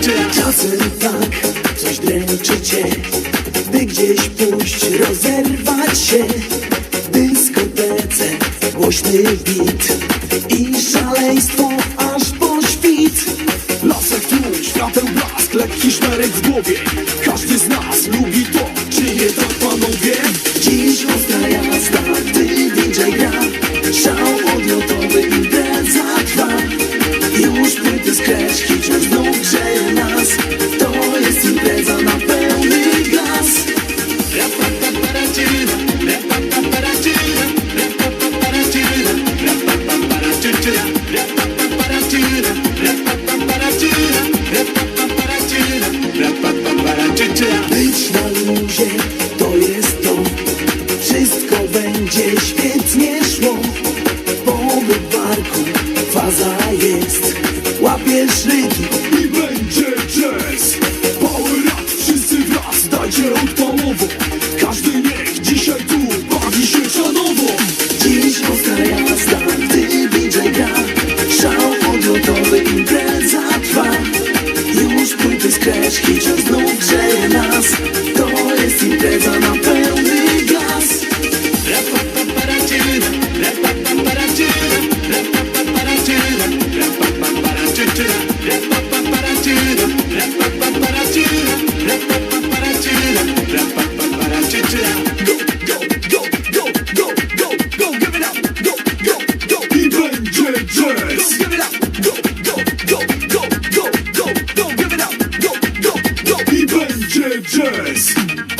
Czy czasem tak coś dręczycie By gdzieś pójść, rozerwać się? W dyskotece głośny bit I szaleństwo aż po świt. Lasek tłum, świateł blask, lekki szmerek w głowie. Każdy z nas lubi to, czy nie to łapiesz rytm Just.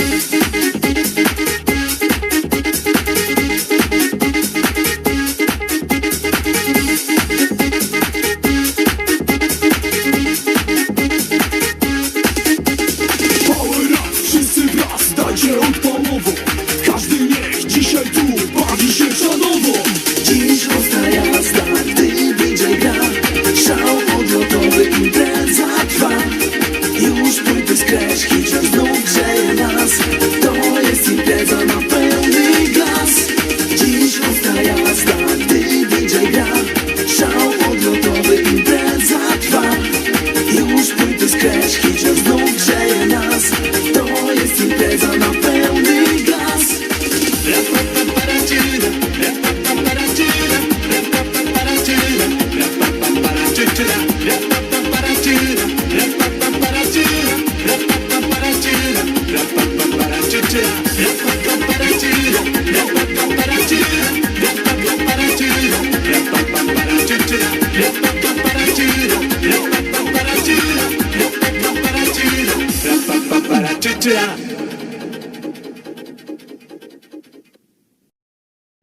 da da.